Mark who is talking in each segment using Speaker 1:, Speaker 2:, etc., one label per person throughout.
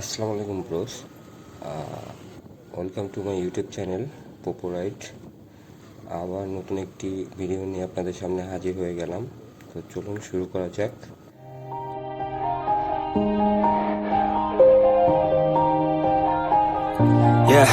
Speaker 1: আসসালামু আলাইকুম bros welcome to my YouTube channel পোপোরাইট আবার নতুন একটি ভিডিও নিয়ে আপনাদের সামনে হাজির হয়ে গেলাম। তো চলুন শুরু করা যাক।
Speaker 2: Yeah.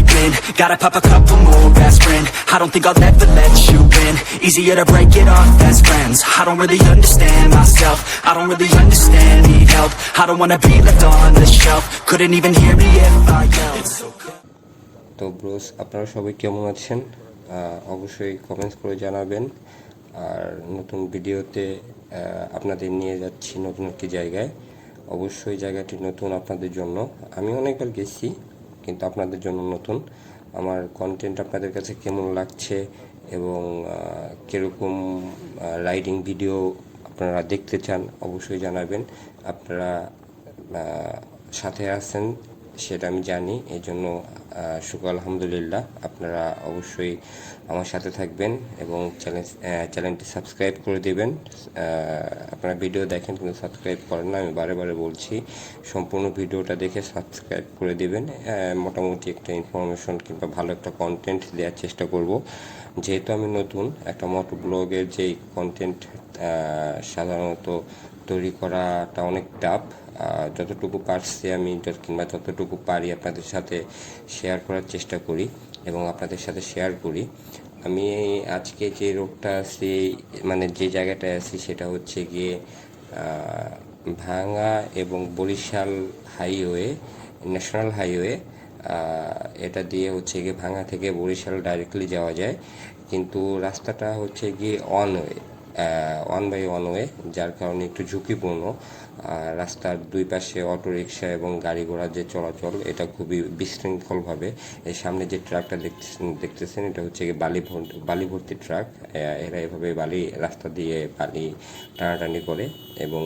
Speaker 2: in. Gotta pop a couple more aspirin. I don't think I'll ever let you in. Easier to break it off best friends. I don't really understand myself. I don't really understand, need help. I don't wanna be left on the shelf. Couldn't even hear me if I yelled.
Speaker 1: তো bros আপনারা সবাই কেমন আছেন অবশ্যই comments করে জানাবেন আর নতুন ভিডিওতে আপনাদের নিয়ে যাচ্ছি নতুন একটি জায়গায় অবশ্যই জায়গাটি নতুন আপনাদের জন্য আমি অনেকবার গেছি কিন্তু আপনাদের জন্য নতুন। আমার কন্টেন্ট আপনাদের কাছে কেমন লাগছে এবং কীরকম রাইডিং ভিডিও আপনারা দেখতে চান, অবশ্যই জানাবেন। আপনারা সাথে আছেন সেটা আমি জানি এই জন্য আহ, শুক্র আলহামদুলিল্লাহ। আপনারা অবশ্যই আমার সাথে থাকবেন এবং চ্যানেল চ্যানেলটি সাবস্ক্রাইব করে দেবেন। আপনারা ভিডিও দেখেন কিন্তু সাবস্ক্রাইব করেন না আমি বারে বারে বলছি সম্পূর্ণ ভিডিওটা দেখে সাবস্ক্রাইব করে দেবেন। মোটামুটি একটা ইনফরমেশন কিংবা ভালো একটা কন্টেন্ট দেওয়ার চেষ্টা করব। যেহেতু আমি নতুন একটা মোটো ব্লগের যেই কন্টেন্ট সাধারণত তৈরি করাটা অনেক টাফ যতটুকু পারছি আমি কিংবা যতটুকু পারি আপনাদের সাথে শেয়ার করার চেষ্টা করি এবং আপনাদের সাথে শেয়ার করি। আমি আজকে যে রোগটা আছি মানে যে জায়গাটায় আছি সেটা হচ্ছে গিয়ে ভাঙ্গা এবং বরিশাল হাইওয়ে ন্যাশনাল হাইওয়ে এটা দিয়ে হচ্ছে গিয়ে ভাঙ্গা থেকে বরিশাল ডাইরেক্টলি যাওয়া যায়। কিন্তু রাস্তাটা হচ্ছে গিয়ে on way one by one way যার কারণে একটু ঝুঁকিপূর্ণ। রাস্তার দুই পাশে অটো রিক্সা এবং গাড়ি ঘোড়ার যে চলাচল, এটা খুবই বিশৃঙ্খলভাবে। এই সামনে যে ট্রাকটা দেখতেছেন দেখতেছেন, এটা হচ্ছে গিয়ে বালি বালি ভর্তি ট্রাক। এরা এভাবে বালি, রাস্তা দিয়ে বালি টানাটানি করে এবং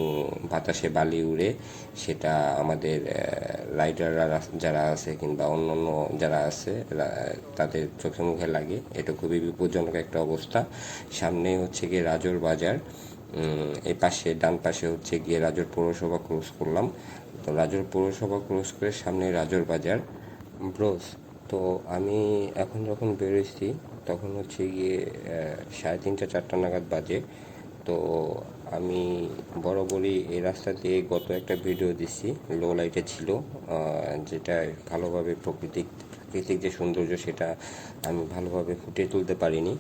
Speaker 1: বাতাসে বালি উড়ে সেটা আমাদের রাইডাররা যারা আছে কিংবা অন্য অন্য যারা আছে তাদের চোখে মুখে লাগে। এটা খুবই বিপজ্জনক একটা অবস্থা। সামনে হচ্ছে গিয়ে রাজর বাজার। এই পাশে, ডান পাশে হচ্ছে গিয়ে রাজর পৌরসভা ক্রস করলাম। তো রাজর পৌরসভা ক্রস করে সামনে রাজর বাজার। ব্রোস তো আমি এখন যখন বেরোইছি তখন হচ্ছে গিয়ে সাড়ে তিনটা, চারটা নাগাদ বাজে। তো আমি বরাবরই এই রাস্তা দিয়ে গত একটা ভিডিও দিচ্ছি, লো লাইটে ছিল যেটা ভালোভাবে প্রকৃতিক, প্রাকৃতিক যে সৌন্দর্য, সেটা আমি ভালোভাবে ফুটিয়ে তুলতে পারিনি।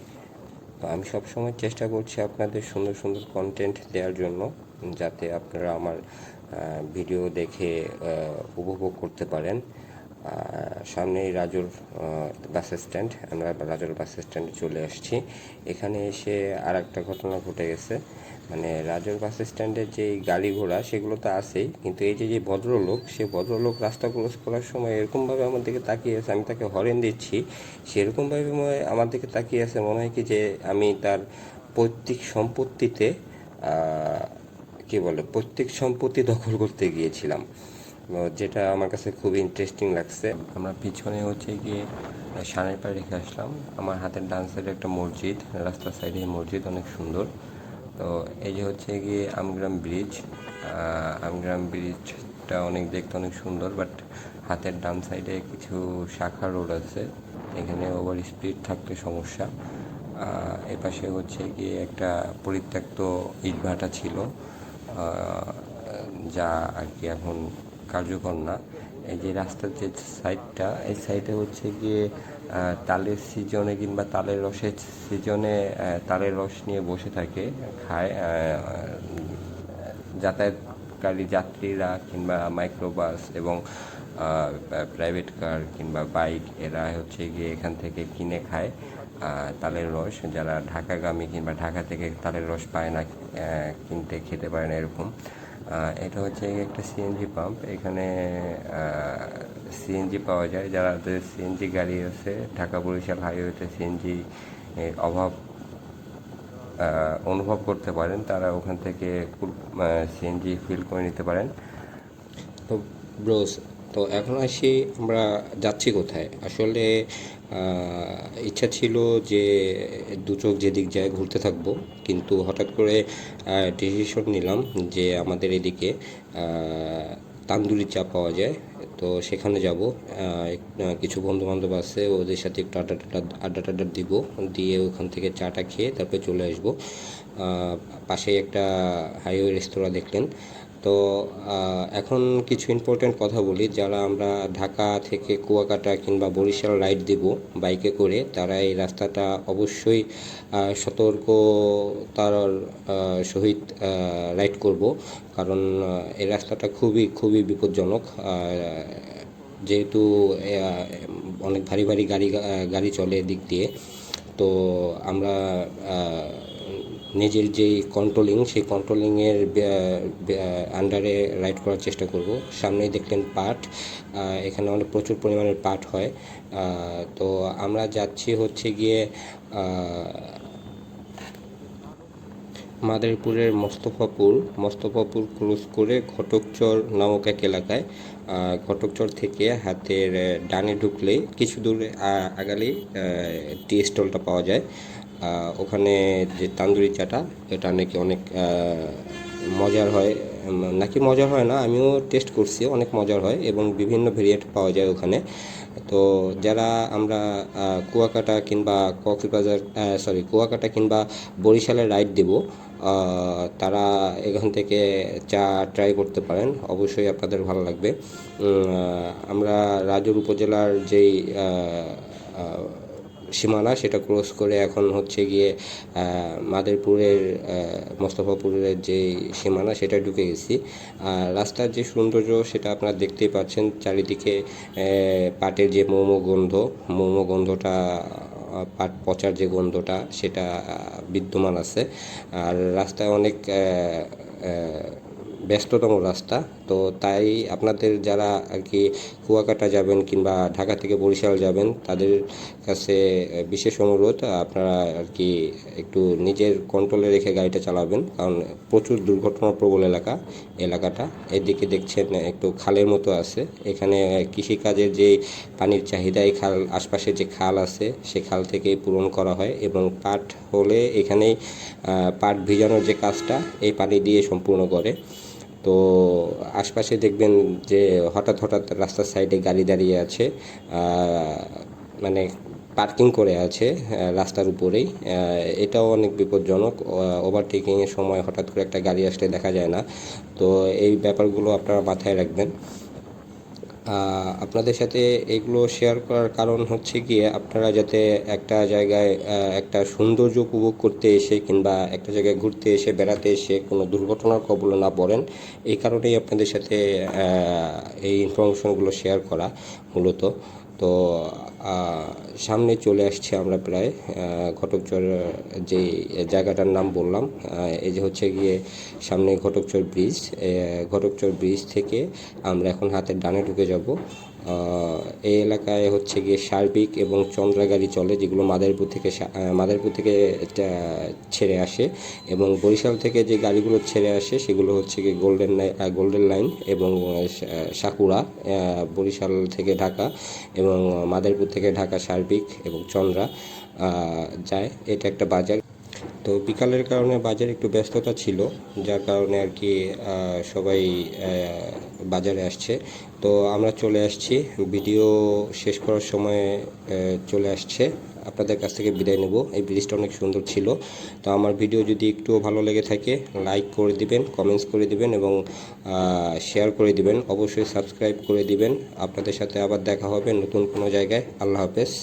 Speaker 1: আমি সবসময় চেষ্টা করছি আপনাদের সুন্দর সুন্দর কন্টেন্ট দেওয়ার জন্য, যাতে আপনারা আমার ভিডিও দেখে উপভোগ করতে পারেন। সামনেই রাজুর বাস স্ট্যান্ড আমরা রাজুর বাস স্ট্যান্ডে চলে আসছি। এখানে এসে আর একটা ঘটনা ঘটে গেছে। মানে রাজুর বাস স্ট্যান্ডের যে গাড়ি ঘোড়া, সেগুলো তো আছেই। কিন্তু এই যে যে ভদ্রলোক, সে ভদ্রলোক রাস্তা ক্রস করার সময় এরকমভাবে আমার দিকে তাকিয়ে আছে, আমি তাকে হরেন দিচ্ছি। সেরকমভাবে আমার দিকে তাকিয়ে আছে, মনে হয় কি যে আমি তার পৈতৃক সম্পত্তিতে কি বলে, পৈতৃক সম্পত্তি দখল করতে গিয়েছিলাম। যেটা আমার কাছে খুব ইন্টারেস্টিং লাগছে। আমরা পিছনে হচ্ছে গিয়ে সানের পাড়ে রেখে আসলাম। আমার হাতের ডান সাইডে একটা মসজিদ, রাস্তার সাইডে মসজিদ, অনেক সুন্দর। তো এই যে হচ্ছে গিয়ে আমগ্রাম ব্রিজ আমগ্রাম ব্রিজটা অনেক দেখতে অনেক সুন্দর বাট হাতের ডান সাইডে কিছু শাখা রোড আছে। এখানে ওভার স্পিড থাকলে সমস্যা। এপাশে হচ্ছে গিয়ে একটা পরিত্যক্ত ইটভাটা ছিল যা আর কি এখন কার্যকর না। এই যে রাস্তার যে সাইডটা এই সাইডে হচ্ছে গিয়ে তালের সিজনে কিংবা তালের রসের সিজনে তালের রস নিয়ে বসে থাকে, খায় যাতায়াতকারী যাত্রীরা কিংবা মাইক্রোবাস এবং প্রাইভেট কার কিংবা বাইক এরা হচ্ছে গিয়ে এখান থেকে কিনে খায় তালের রস। যারা ঢাকাগামী কিংবা ঢাকা থেকে তালের রস পায় না কিনতে খেতে পারে না এরকম। এটা হচ্ছে একটা সিএনজি পাম্প এখানে সিএনজি পাওয়া যায়। যারা সিএনজি গাড়ি আছে, ঢাকা বরিশাল হাইওয়েতে সিএনজি অভাব অনুভব করতে পারেন, তারা ওখান থেকে সিএনজি ফিল করে নিতে পারেন। তো ব্রোস তো এখন আসি আমরা যাচ্ছি কোথায়? আসলে ইচ্ছা ছিল যে দু চোখ যেদিক যায় ঘুরতে থাকব, কিন্তু হঠাৎ করে ডিসিশন নিলাম যে আমাদের এদিকে তান্দুরি চা পাওয়া যায়। তো সেখানে যাব। কিছু বন্ধু বান্ধব আছে, ওদের সাথে একটু আড্ডা টাড্ডা আড্ডা টাড্ডা দিব। দিয়ে ওখান থেকে চাটা খেয়ে তারপরে চলে আসব। পাশেই একটা হাইওয়ে রেস্তোরাঁ দেখলেন। তো এখন কিছু ইম্পর্টেন্ট কথা বলি। যারা আমরা ঢাকা থেকে কুয়াকাটা কিংবা বরিশাল রাইড দিব বাইকে করে, তারা এই রাস্তাটা অবশ্যই সতর্কতার সহিত রাইড করব। কারণ এই রাস্তাটা খুবই খুবই বিপজ্জনক। যেহেতু অনেক ভারী ভারী গাড়ি গাড়ি চলে এদিক দিয়ে। তো আমরা নিজের যেই কন্ট্রোলিং সেই কন্ট্রোলিংয়ের আন্ডারে রাইড করার চেষ্টা করব। সামনেই দেখলেন পাট এখানে অনেক প্রচুর পরিমাণের পাট হয়। তো আমরা যাচ্ছি হচ্ছে গিয়ে মাদারীপুরের মস্তফাপুর। মোস্তফাপুর ক্রস করে ঘটকচর নামক এক এলাকায় ঘটকচর থেকে হাতের ডানে ঢুকলে কিছু দূর আগালেই টি স্টলটা পাওয়া যায়। ওখানে যে তান্দুরি চাটা, এটা নাকি অনেক মজার হয়। নাকি মজার হয় না, আমিও টেস্ট করছি, অনেক মজার হয় এবং বিভিন্ন ভেরিয়েন্ট পাওয়া যায় ওখানে। তো যারা আমরা কুয়াকাটা কিংবা কক্সবাজার সরি কুয়াকাটা কিংবা বরিশালে রাইড দেব তারা এখান থেকে চা ট্রাই করতে পারেন। অবশ্যই আপনাদের ভালো লাগবে। আমরা রাজুর উপজেলার যেই সীমানা, সেটা ক্রস করে এখন হচ্ছে গিয়ে মাদারীপুরের মোস্তফাপুরের যে সীমানা সেটা ঢুকে গেছি। আর রাস্তার যে সৌন্দর্য, সেটা আপনারা দেখতেই পাচ্ছেন চারিদিকে পাটের যে মোমো গন্ধ, মোমো গন্ধটা, পাট পচার যে গন্ধটা, সেটা বিদ্যমান আছে। আর রাস্তায় অনেক ব্যস্ততম রাস্তা। তো তাই আপনাদের যারা আর কি কুয়াকাটা যাবেন কিংবা ঢাকা থেকে বরিশাল যাবেন, তাদের কাছে বিশেষ অনুরোধ, আপনারা আর কি একটু নিজের কন্ট্রোলে রেখে গাড়িটা চালাবেন। কারণ প্রচুর দুর্ঘটনা প্রবল এলাকা, এলাকাটা। এদিকে দেখছেন একটু খালের মতো আছে। এখানে কৃষিকাজের যে পানির চাহিদা, এই খাল আশপাশে যে খাল আছে, সে খাল থেকেই পূরণ করা হয় এবং পাট হলে এখানেই পাট ভিজানোর যে কাজটা, এই পানি দিয়ে সম্পূর্ণ করে। তো আশপাশে দেখবেন যে হঠাৎ হঠাৎ রাস্তার সাইডে গাড়ি দাঁড়িয়ে আছে মানে পার্কিং করে আছে রাস্তার উপরেই। এটাও অনেক বিপজ্জনক। ওভারটেকিংয়ের সময় হঠাৎ করে একটা গাড়ি আসলে দেখা যায় না। তো এই ব্যাপারগুলো আপনারা মাথায় রাখবেন। আপনাদের সাথে এগুলো শেয়ার করার কারণ হচ্ছে গিয়ে আপনারা যাতে একটা জায়গায় একটা সৌন্দর্য উপভোগ করতে এসে কিংবা একটা জায়গায় ঘুরতে এসে, বেড়াতে এসে কোনো দুর্ঘটনার কবলে না পড়েন, এই কারণেই আপনাদের সাথে এই ইনফরমেশনগুলো শেয়ার করা মূলত। তো সামনে চলে আসছি আমরা প্রায় ঘটকচর যে জায়গাটার নাম বললাম এই যে হচ্ছে গিয়ে সামনে ঘটকচর ব্রিজ ঘটকচর ব্রিজ থেকে আমরা এখন হাতের ডানে ঢুকে যাব। এই এলাকায় হচ্ছে গিয়ে সার্বিক এবং চন্দ্রা গাড়ি চলে, যেগুলো মাদারীপুর থেকে মাদারীপুর থেকে ছেড়ে আসে এবং বরিশাল থেকে যে গাড়িগুলো ছেড়ে আসে সেগুলো হচ্ছে গিয়ে গোল্ডেন গোল্ডেন লাইন এবং সাকুরা বরিশাল থেকে ঢাকা এবং মাদারীপুর থেকে ঢাকা সার্বিক এবং চন্দ্রা যায়। এটা একটা বাজার। তো বিকালের কারণে বাজারে একটু ব্যস্ততা ছিল, যার কারণে আর কি সবাই বাজারে আসছে। তো আমরা চলে আসছি। ভিডিও শেষ করার সময় চলে আসছে। আপনাদের কাছ থেকে বিদায় নেব। এই ব্রিজটা অনেক সুন্দর ছিল। তো আমার ভিডিও যদি একটুও ভালো লেগে থাকে লাইক করে দিবেন কমেন্টস করে দিবেন এবং শেয়ার করে দিবেন। অবশ্যই সাবস্ক্রাইব করে দিবেন। আপনাদের সাথে আবার দেখা হবে নতুন কোনো জায়গায়। আল্লাহ হাফেজ।